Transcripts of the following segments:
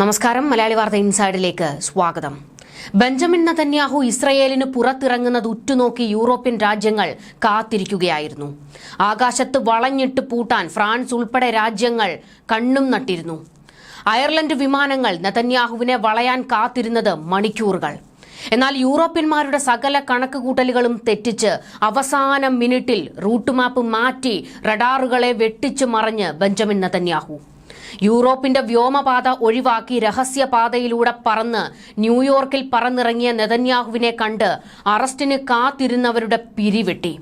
നമസ്കാരം. മലയാളി വാർത്ത ഇൻസൈഡിലേക്ക് സ്വാഗതം. ബെഞ്ചമിൻ നതന്യാഹു ഇസ്രയേലിന് പുറത്തിറങ്ങുന്നത് ഉറ്റുനോക്കി യൂറോപ്യൻ രാജ്യങ്ങൾ കാത്തിരിക്കുകയായിരുന്നു. ആകാശത്ത് വളഞ്ഞിട്ട് പൂട്ടാൻ ഫ്രാൻസ് ഉൾപ്പെടെ രാജ്യങ്ങൾ കണ്ണും നട്ടിരുന്നു. അയർലൻഡ് വിമാനങ്ങൾ നതന്യാഹുവിനെ വളയാൻ കാത്തിരുന്നത് മണിക്കൂറുകൾ. എന്നാൽ യൂറോപ്യന്മാരുടെ സകല കണക്കുകൂട്ടലുകളും തെറ്റിച്ച് അവസാന മിനിറ്റിൽ റൂട്ട് മാപ്പ് മാറ്റി റഡാറുകളെ വെട്ടിച്ചു മറഞ്ഞ് ബെഞ്ചമിൻ നതന്യാഹു. യൂറോപ്പിന്റെ വ്യോമപാത ഒഴിവാക്കി രഹസ്യപാതയിലൂടെ പറന്ന് ന്യൂയോർക്കിൽ പറന്നിറങ്ങിയ നെതന്യാഹുവിനെ കണ്ട് അറസ്റ്റിന് കാത്തിരുന്നവരുടെ പിരിവെട്ടി.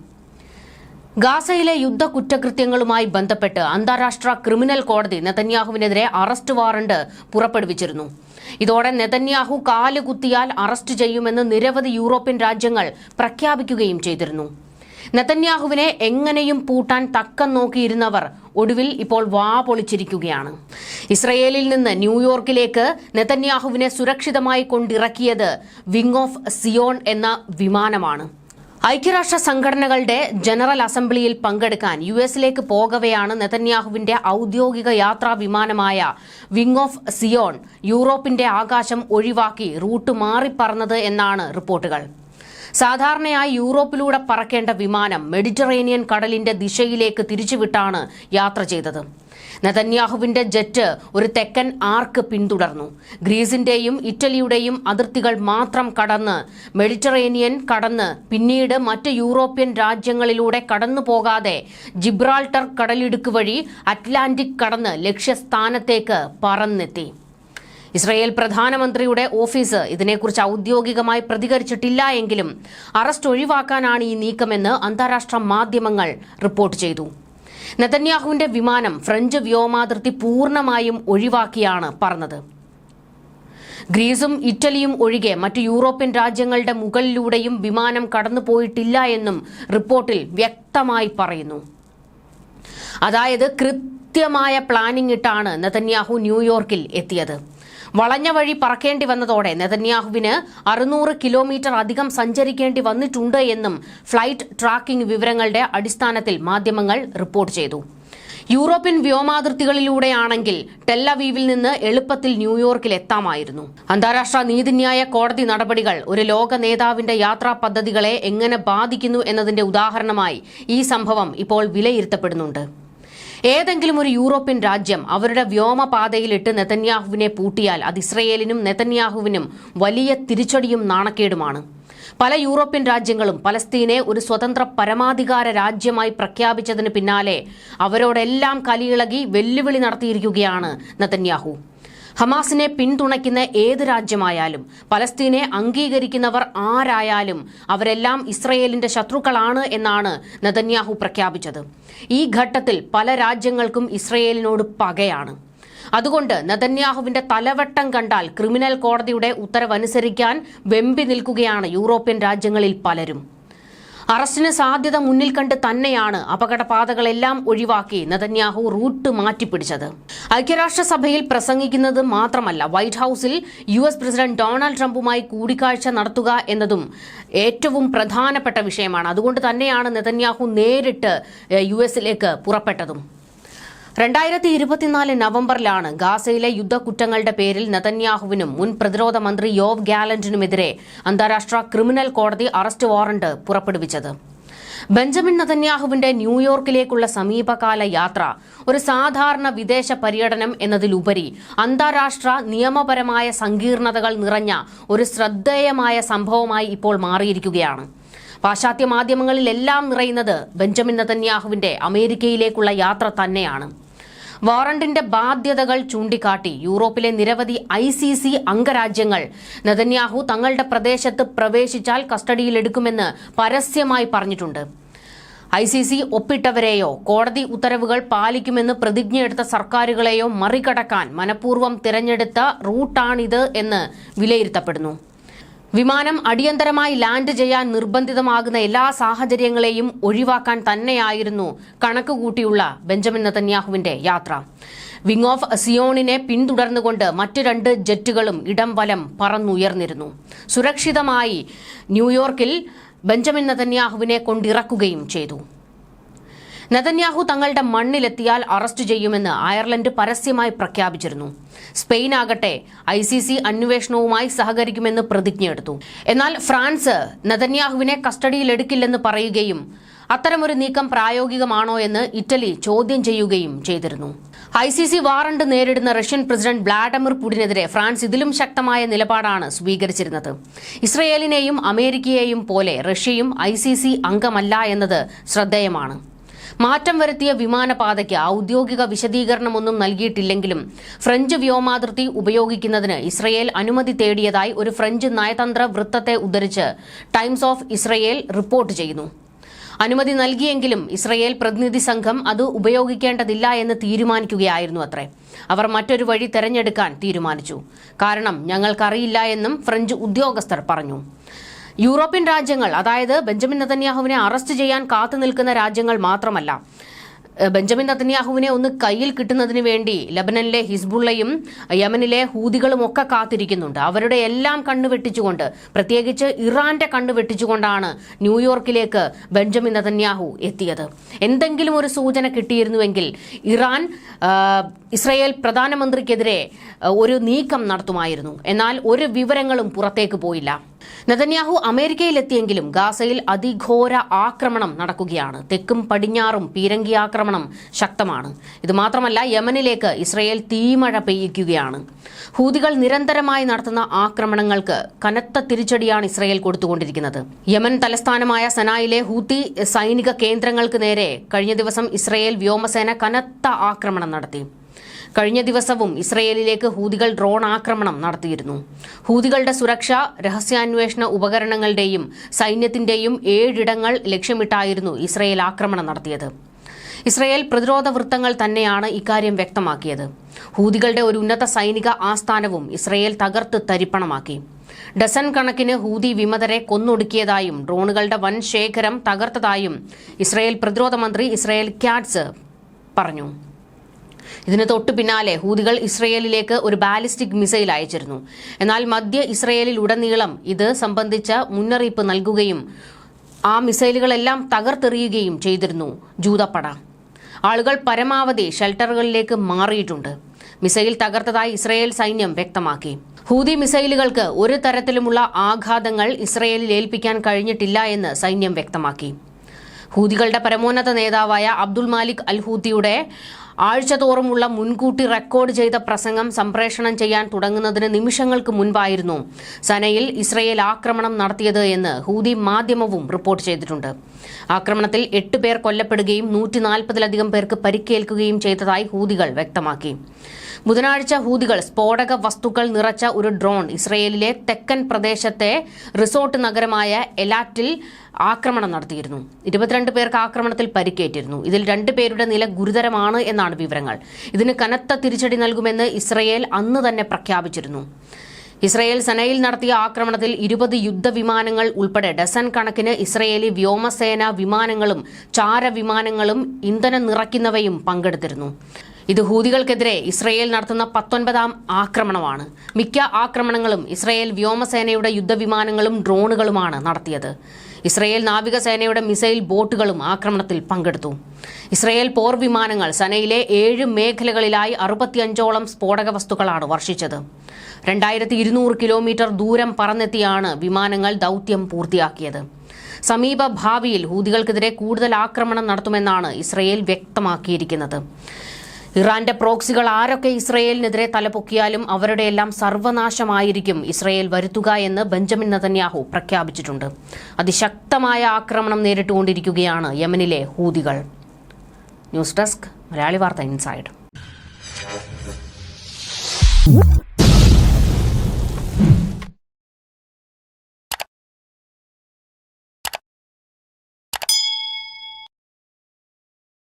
ഗാസയിലെ യുദ്ധ കുറ്റകൃത്യങ്ങളുമായി ബന്ധപ്പെട്ട് അന്താരാഷ്ട്ര ക്രിമിനൽ കോടതി നെതന്യാഹുവിനെതിരെ അറസ്റ്റ് വാറണ്ട് പുറപ്പെടുവിച്ചിരുന്നു. ഇതോടെ നെതന്യാഹു കാലുകുത്തിയാൽ അറസ്റ്റ് ചെയ്യുമെന്ന് നിരവധി യൂറോപ്യൻ രാജ്യങ്ങൾ പ്രഖ്യാപിക്കുകയും ചെയ്തിരുന്നു. നെതന്യാഹുവിനെ എങ്ങനെയും പൂട്ടാൻ തക്കം നോക്കിയിരുന്നവർ ഒടുവിൽ ഇപ്പോൾ വാ പൊളിച്ചിരിക്കുകയാണ്. ഇസ്രയേലിൽ നിന്ന് ന്യൂയോർക്കിലേക്ക് നെതന്യാഹുവിനെ സുരക്ഷിതമായി കൊണ്ടിറക്കിയത് വിങ് ഓഫ് സിയോൺ എന്ന വിമാനമാണ്. ഐക്യരാഷ്ട്ര സംഘടനകളുടെ ജനറൽ അസംബ്ലിയിൽ പങ്കെടുക്കാൻ യു എസിലേക്ക് പോകവെയാണ് നെതന്യാഹുവിന്റെ ഔദ്യോഗിക യാത്രാ വിമാനമായ വിങ് ഓഫ് സിയോൺ യൂറോപ്പിന്റെ ആകാശം ഒഴിവാക്കി റൂട്ട് മാറിപ്പറന്നത് എന്നാണ് റിപ്പോർട്ടുകൾ. സാധാരണയായി യൂറോപ്പിലൂടെ പറക്കേണ്ട വിമാനം മെഡിറ്ററേനിയൻ കടലിന്റെ ദിശയിലേക്ക് തിരിച്ചുവിട്ടാണ് യാത്ര ചെയ്തത്. നെതന്യാഹുവിന്റെ ജെറ്റ് ഒരു തെക്കൻ ആർക്ക് പിന്തുടർന്നു. ഗ്രീസിന്റെയും ഇറ്റലിയുടെയും അതിർത്തികൾ മാത്രം കടന്ന് മെഡിറ്ററേനിയൻ കടന്ന് പിന്നീട് മറ്റ് യൂറോപ്യൻ രാജ്യങ്ങളിലൂടെ കടന്നു പോകാതെ ജിബ്രാൾട്ടർ കടലിടുക്ക് വഴി അറ്റ്ലാന്റിക് കടന്ന് ലക്ഷ്യസ്ഥാനത്തേക്ക് പറന്നെത്തി. ഇസ്രയേൽ പ്രധാനമന്ത്രിയുടെ ഓഫീസ് ഇതിനെക്കുറിച്ച് ഔദ്യോഗികമായി പ്രതികരിച്ചിട്ടില്ല എങ്കിലും അറസ്റ്റ് ഒഴിവാക്കാനാണ് ഈ നീക്കമെന്ന് അന്താരാഷ്ട്ര മാധ്യമങ്ങൾ റിപ്പോർട്ട് ചെയ്തു. നെതന്യാഹുവിന്റെ വിമാനം ഫ്രഞ്ച് വ്യോമാതിർത്തി പൂർണമായും ഒഴിവാക്കിയാണ് പറന്നത്. ഗ്രീസും ഇറ്റലിയും ഒഴികെ മറ്റ് യൂറോപ്യൻ രാജ്യങ്ങളുടെ മുകളിലൂടെയും വിമാനം കടന്നുപോയിട്ടില്ല എന്നും റിപ്പോർട്ടിൽ വ്യക്തമായി പറയുന്നു. അതായത് കൃത്യമായ പ്ലാനിംഗ് ഇട്ടാണ് നെതന്യാഹു ന്യൂയോർക്കിൽ എത്തിയത്. വളഞ്ഞ വഴി പറക്കേണ്ടി വന്നതോടെ നെതന്യാഹുവിന് അറുന്നൂറ് കിലോമീറ്റർ അധികം സഞ്ചരിക്കേണ്ടി വന്നിട്ടുണ്ട് എന്നും ഫ്ലൈറ്റ് ട്രാക്കിംഗ് വിവരങ്ങളുടെ അടിസ്ഥാനത്തിൽ മാധ്യമങ്ങൾ റിപ്പോർട്ട് ചെയ്തു. യൂറോപ്യൻ വ്യോമാതിർത്തികളിലൂടെയാണെങ്കിൽ ടെല്ലവീവിൽ നിന്ന് എളുപ്പത്തിൽ ന്യൂയോർക്കിൽ എത്താമായിരുന്നു. അന്താരാഷ്ട്ര നീതിന്യായ കോടതി നടപടികൾ ഒരു ലോക നേതാവിന്റെ യാത്രാ പദ്ധതികളെ എങ്ങനെ ബാധിക്കുന്നു എന്നതിന്റെ ഉദാഹരണമായി ഈ സംഭവം ഇപ്പോൾ വിലയിരുത്തപ്പെടുന്നുണ്ട്. ഏതെങ്കിലും ഒരു യൂറോപ്യൻ രാജ്യം അവരുടെ വ്യോമപാതയിലിട്ട് നെതന്യാഹുവിനെ പൂട്ടിയാൽ അത് ഇസ്രയേലിനും നെതന്യാഹുവിനും വലിയ തിരിച്ചടിയും നാണക്കേടുമാണ്. പല യൂറോപ്യൻ രാജ്യങ്ങളും പലസ്തീനെ ഒരു സ്വതന്ത്ര പരമാധികാര രാജ്യമായി പ്രഖ്യാപിച്ചതിന് പിന്നാലെ അവരോടെല്ലാം കലിയിളകി വെല്ലുവിളി നടത്തിയിരിക്കുകയാണ് നെതന്യാഹു. ഹമാസിനെ പിന്തുണയ്ക്കുന്ന ഏത് രാജ്യമായാലും പലസ്തീനെ അംഗീകരിക്കുന്നവർ ആരായാലും അവരെല്ലാം ഇസ്രയേലിന്റെ ശത്രുക്കളാണ് എന്നാണ് നെതന്യാഹു പ്രഖ്യാപിച്ചത്. ഈ ഘട്ടത്തിൽ പല രാജ്യങ്ങൾക്കും ഇസ്രയേലിനോട് പകയാണ്. അതുകൊണ്ട് നെതന്യാഹുവിന്റെ തലവട്ടം കണ്ടാൽ ക്രിമിനൽ കോടതിയുടെ ഉത്തരവനുസരിക്കാൻ വെമ്പി നിൽക്കുകയാണ് യൂറോപ്യൻ രാജ്യങ്ങളിൽ പലരും. അറസ്റ്റിന് സാധ്യത മുന്നിൽ കണ്ട് തന്നെയാണ് അപകടപാതകളെല്ലാം ഒഴിവാക്കി നതന്യാഹു റൂട്ട് മാറ്റിപ്പിടിച്ചത്. ഐക്യരാഷ്ട്രസഭയിൽ പ്രസംഗിക്കുന്നത് മാത്രമല്ല വൈറ്റ് ഹൌസിൽ യു എസ് പ്രസിഡന്റ് ഡൊണാൾഡ് ട്രംപുമായി കൂടിക്കാഴ്ച നടത്തുക എന്നതും ഏറ്റവും പ്രധാനപ്പെട്ട വിഷയമാണ്. അതുകൊണ്ട് തന്നെയാണ് നെതന്യാഹു നേരിട്ട് യു എസിലേക്ക് പുറപ്പെട്ടതും. രണ്ടായിരത്തി ഇരുപത്തിനാല് നവംബറിലാണ് ഗാസയിലെ യുദ്ധക്കുറ്റങ്ങളുടെ പേരിൽ നെതന്യാഹുവിനും മുൻ പ്രതിരോധ മന്ത്രി യോവ് ഗാലന്റിനുമെതിരെ അന്താരാഷ്ട്ര ക്രിമിനൽ കോടതി അറസ്റ്റ് വാറണ്ട് പുറപ്പെടുവിച്ചത്. ബെഞ്ചമിൻ നതന്യാഹുവിന്റെ ന്യൂയോർക്കിലേക്കുള്ള സമീപകാല യാത്ര ഒരു സാധാരണ വിദേശ പര്യടനം എന്നതിലുപരി അന്താരാഷ്ട്ര നിയമപരമായ സങ്കീർണതകൾ നിറഞ്ഞ ഒരു ശ്രദ്ധേയമായ സംഭവമായി ഇപ്പോൾ മാറിയിരിക്കുകയാണ്. പാശ്ചാത്യ മാധ്യമങ്ങളിലെല്ലാം നിറയുന്നത് ബെഞ്ചമിൻ നതന്യാഹുവിന്റെ അമേരിക്കയിലേക്കുള്ള യാത്ര തന്നെയാണ്. വാറണ്ടിന്റെ ബാധ്യതകൾ ചൂണ്ടിക്കാട്ടി യൂറോപ്പിലെ നിരവധി ഐ സി സി അംഗരാജ്യങ്ങൾ നെതന്യാഹു തങ്ങളുടെ പ്രദേശത്ത് പ്രവേശിച്ചാൽ കസ്റ്റഡിയിലെടുക്കുമെന്ന് പരസ്യമായി പറഞ്ഞിട്ടുണ്ട്. ഐ സി സി ഒപ്പിട്ടവരെയോ കോടതി ഉത്തരവുകൾ പാലിക്കുമെന്ന് പ്രതിജ്ഞയെടുത്ത സർക്കാരുകളെയോ മറികടക്കാൻ മനഃപൂർവം തിരഞ്ഞെടുത്ത റൂട്ടാണിത് എന്ന് വിലയിരുത്തപ്പെടുന്നു. വിമാനം അടിയന്തരമായി ലാൻഡ് ചെയ്യാൻ നിർബന്ധിതമാകുന്ന എല്ലാ സാഹചര്യങ്ങളെയും ഒഴിവാക്കാൻ തന്നെയായിരുന്നു കണക്കുകൂട്ടിയുള്ള ബെഞ്ചമിൻ നെതന്യാഹുവിന്റെ യാത്ര. വിങ് ഓഫ് സിയോണിനെ പിന്തുടർന്നുകൊണ്ട് മറ്റു രണ്ട് ജെറ്റുകളും ഇടം വലം പറന്നുയർന്നിരുന്നു. സുരക്ഷിതമായി ന്യൂയോർക്കിൽ ബെഞ്ചമിൻ നെതന്യാഹുവിനെ കൊണ്ടിറക്കുകയും ചെയ്തു. നെതന്യാഹു തങ്ങളുടെ മണ്ണിലെത്തിയാൽ അറസ്റ്റ് ചെയ്യുമെന്ന് അയർലൻഡ് പരസ്യമായി പ്രഖ്യാപിച്ചിരുന്നു. സ്പെയിൻ ആകട്ടെ ഐ സി സി അന്വേഷണവുമായി സഹകരിക്കുമെന്ന് പ്രതിജ്ഞയെടുത്തു. എന്നാൽ ഫ്രാൻസ് നെതന്യാഹുവിനെ കസ്റ്റഡിയിലെടുക്കില്ലെന്ന് പറയുകയും അത്തരമൊരു നീക്കം പ്രായോഗികമാണോ എന്ന് ഇറ്റലി ചോദ്യം ചെയ്യുകയും ചെയ്തിരുന്നു. ഐ സി സി വാറണ്ട് നേരിടുന്ന റഷ്യൻ പ്രസിഡന്റ് വ്ളാഡിമിർ പുടിനെതിരെ ഫ്രാൻസ് ഇതിലും ശക്തമായ നിലപാടാണ് സ്വീകരിച്ചിരുന്നത്. ഇസ്രയേലിനെയും അമേരിക്കയെയും പോലെ റഷ്യയും ഐ സി സി അംഗമല്ല എന്നത് ശ്രദ്ധേയമാണ്. മാറ്റം വരുത്തിയ വിമാനപാതയ്ക്ക് ഔദ്യോഗിക വിശദീകരണമൊന്നും നൽകിയിട്ടില്ലെങ്കിലും ഫ്രഞ്ച് വ്യോമാതിർത്തി ഉപയോഗിക്കുന്നതിന് ഇസ്രയേൽ അനുമതി തേടിയതായി ഒരു ഫ്രഞ്ച് നയതന്ത്ര വൃത്തത്തെ ഉദ്ധരിച്ച് ടൈംസ് ഓഫ് ഇസ്രയേൽ റിപ്പോർട്ട് ചെയ്യുന്നു. അനുമതി നൽകിയെങ്കിലും ഇസ്രയേൽ പ്രതിനിധി സംഘം അത് ഉപയോഗിക്കേണ്ടതില്ല എന്ന് തീരുമാനിക്കുകയായിരുന്നു അത്രേ. അവർ മറ്റൊരു വഴി തെരഞ്ഞെടുക്കാൻ തീരുമാനിച്ചു. കാരണം ഞങ്ങൾക്കറിയില്ല എന്നും ഫ്രഞ്ച് ഉദ്യോഗസ്ഥർ പറഞ്ഞു. യൂറോപ്യൻ രാജ്യങ്ങൾ അതായത് ബെഞ്ചമിൻ നതന്യാഹുവിനെ അറസ്റ്റ് ചെയ്യാൻ കാത്തു നിൽക്കുന്ന രാജ്യങ്ങൾ മാത്രമല്ല ബെഞ്ചമിൻ നത്തന്യാഹുവിനെ ഒന്ന് കയ്യിൽ കിട്ടുന്നതിന് വേണ്ടി ലബനനിലെ ഹിസ്ബുള്ളയും യമനിലെ ഹൂതികളും ഒക്കെ കാത്തിരിക്കുന്നുണ്ട്. അവരുടെ എല്ലാം കണ്ണു വെട്ടിച്ചുകൊണ്ട് പ്രത്യേകിച്ച് ഇറാന്റെ കണ്ണു വെട്ടിച്ചുകൊണ്ടാണ് ന്യൂയോർക്കിലേക്ക് ബെഞ്ചമിൻ നതന്യാഹു എത്തിയത്. എന്തെങ്കിലും ഒരു സൂചന കിട്ടിയിരുന്നുവെങ്കിൽ ഇറാൻ ഇസ്രയേൽ പ്രധാനമന്ത്രിക്കെതിരെ ഒരു നീക്കം നടത്തുമായിരുന്നു. എന്നാൽ ഒരു വിവരങ്ങളും പുറത്തേക്ക് പോയില്ല. നെതന്യാഹു അമേരിക്കയിലെത്തിയെങ്കിലും ഗാസയിൽ അതിഘോര ആക്രമണം നടക്കുകയാണ്. തെക്കും പടിഞ്ഞാറും പീരങ്കി ആക്രമണം ശക്തമാണ്. ഇത് മാത്രമല്ല യമനിലേക്ക് ഇസ്രയേൽ തീമഴ പെയ്യിക്കുകയാണ്. ഹൂതികൾ നിരന്തരമായി നടത്തുന്ന ആക്രമണങ്ങൾക്ക് കനത്ത തിരിച്ചടിയാണ് ഇസ്രയേൽ കൊടുത്തുകൊണ്ടിരിക്കുന്നത്. യമൻ തലസ്ഥാനമായ സനായിലെ ഹൂത്തി സൈനിക കേന്ദ്രങ്ങൾക്ക് നേരെ കഴിഞ്ഞ ദിവസം ഇസ്രയേൽ വ്യോമസേന കനത്ത ആക്രമണം നടത്തി. കഴിഞ്ഞ ദിവസവും ഇസ്രയേലിലേക്ക് ഹൂതികൾ ഡ്രോൺ ആക്രമണം നടത്തിയിരുന്നു. ഹൂതികളുടെ സുരക്ഷ രഹസ്യാന്വേഷണ ഉപകരണങ്ങളുടെയും സൈന്യത്തിന്റെയും ഏഴിടങ്ങൾ ലക്ഷ്യമിട്ടായിരുന്നു ഇസ്രയേൽ ആക്രമണം നടത്തിയത്. ഇസ്രയേൽ പ്രതിരോധ വൃത്തങ്ങൾ തന്നെയാണ് ഇക്കാര്യം വ്യക്തമാക്കിയത്. ഹൂതികളുടെ ഒരു ഉന്നത സൈനിക ആസ്ഥാനവും ഇസ്രയേൽ തകർത്ത് തരിപ്പണമാക്കി. ഡസൻ കണക്കിന് ഹൂതി വിമതരെ കൊന്നൊടുക്കിയതായും ഡ്രോണുകളുടെ വൻ ശേഖരം തകർത്തതായും ഇസ്രയേൽ പ്രതിരോധ മന്ത്രി ഇസ്രയേൽ ക്യാറ്റ്സ് പറഞ്ഞു. ഇതിന് തൊട്ടു പിന്നാലെ ഹൂതികൾ ഇസ്രയേലിലേക്ക് ഒരു ബാലിസ്റ്റിക് മിസൈൽ അയച്ചിരുന്നു. എന്നാൽ മധ്യ ഇസ്രയേലിൽ ഉടനീളം ഇത് സംബന്ധിച്ച മുന്നറിയിപ്പ് നൽകുകയും ആ മിസൈലുകളെല്ലാം തകർത്തെറിയുകയും ചെയ്തിരുന്നു. ജൂതപ്പട. ആളുകൾ പരമാവധി ഷെൽട്ടറുകളിലേക്ക് മാറിയിട്ടുണ്ട്. മിസൈൽ തകർത്തതായി ഇസ്രയേൽ സൈന്യം വ്യക്തമാക്കി. ഹൂതി മിസൈലുകൾക്ക് ഒരു തരത്തിലുമുള്ള ആഘാതങ്ങൾ ഇസ്രയേലിൽ ഏൽപ്പിക്കാൻ കഴിഞ്ഞിട്ടില്ല എന്ന് സൈന്യം വ്യക്തമാക്കി. ഹൂതികളുടെ പരമോന്നത നേതാവായ അബ്ദുൾ മാലിക് അൽ ഹൂത്തിയുടെ ആഴ്ചതോറുമുള്ള മുൻകൂട്ടി റെക്കോർഡ് ചെയ്ത പ്രസംഗം സംപ്രേഷണം ചെയ്യാൻ തുടങ്ങുന്നതിന് നിമിഷങ്ങൾക്ക് മുൻപായിരുന്നു. സനയിൽ ഇസ്രയേൽ ആക്രമണം നടത്തിയത് എന്ന് ഹൂതി മാധ്യമവും റിപ്പോർട്ട് ചെയ്തിട്ടുണ്ട്. ആക്രമണത്തിൽ എട്ട് പേർ കൊല്ലപ്പെടുകയും നൂറ്റി നാൽപ്പതിലധികം പേർക്ക് പരിക്കേൽക്കുകയും ചെയ്തതായി ഹൂതികൾ വ്യക്തമാക്കി. ബുധനാഴ്ച ഹൂതികൾ സ്ഫോടക വസ്തുക്കൾ നിറച്ച ഒരു ഡ്രോൺ ഇസ്രയേലിലെ തെക്കൻ പ്രദേശത്തെ റിസോർട്ട് നഗരമായ എലാറ്റിൽ ആക്രമണം നടത്തിയിരുന്നു. ഇരുപത്തിരണ്ട് പേർക്ക് ആക്രമണത്തിൽ പരിക്കേറ്റിരുന്നു. ഇതിൽ രണ്ട് പേരുടെ നില ഗുരുതരമാണ് എന്നാണ് വിവരങ്ങൾ. ഇതിന് കനത്ത തിരിച്ചടി നൽകുമെന്ന് ഇസ്രയേൽ അന്ന് തന്നെ പ്രഖ്യാപിച്ചിരുന്നു. ഇസ്രയേൽ സനയിൽ നടത്തിയ ആക്രമണത്തിൽ ഇരുപത് യുദ്ധവിമാനങ്ങൾ ഉൾപ്പെടെ ഡസൻ കണക്കിന് ഇസ്രയേലി വ്യോമസേന വിമാനങ്ങളും ചാരവിമാനങ്ങളും ഇന്ധനം നിറയ്ക്കുന്നവയും പങ്കെടുത്തിരുന്നു. ഇത് ഹൂതികൾക്കെതിരെ ഇസ്രയേൽ നടത്തുന്ന പത്തൊൻപതാം ആക്രമണമാണ്. മിക്ക ആക്രമണങ്ങളും ഇസ്രയേൽ വ്യോമസേനയുടെ യുദ്ധവിമാനങ്ങളും ഡ്രോണുകളുമാണ് നടത്തിയത്. ഇസ്രയേൽ നാവികസേനയുടെ മിസൈൽ ബോട്ടുകളും ആക്രമണത്തിൽ പങ്കെടുത്തു. ഇസ്രയേൽ പോർ വിമാനങ്ങൾ സനയിലെ ഏഴ് മേഖലകളിലായി അറുപത്തിയഞ്ചോളം സ്ഫോടക വസ്തുക്കളാണ് വർഷിച്ചത്. രണ്ടായിരത്തി ഇരുന്നൂറ് കിലോമീറ്റർ ദൂരം പറന്നെത്തിയാണ് വിമാനങ്ങൾ ദൗത്യം പൂർത്തിയാക്കിയത്. സമീപ ഭാവിയിൽ ഹൂതികൾക്കെതിരെ കൂടുതൽ ആക്രമണം നടത്തുമെന്നാണ് ഇസ്രയേൽ വ്യക്തമാക്കിയിരിക്കുന്നത്. ഇറാന്റെ പ്രോക്സികൾ ആരൊക്കെ ഇസ്രയേലിനെതിരെ തലപൊക്കിയാലും അവരുടെ അവരുടെയെല്ലാം സർവനാശമായിരിക്കും ഇസ്രയേൽ വരുത്തുക എന്ന് ബെഞ്ചമിൻ നതന്യാഹു പ്രഖ്യാപിച്ചിട്ടുണ്ട്. അതിശക്തമായ ആക്രമണം നേരിട്ടുകൊണ്ടിരിക്കുകയാണ് യമനിലെ ഹൂതികൾ. ന്യൂസ് ഡെസ്ക് മലയാളി വാർത്ത ഇൻസൈഡ്.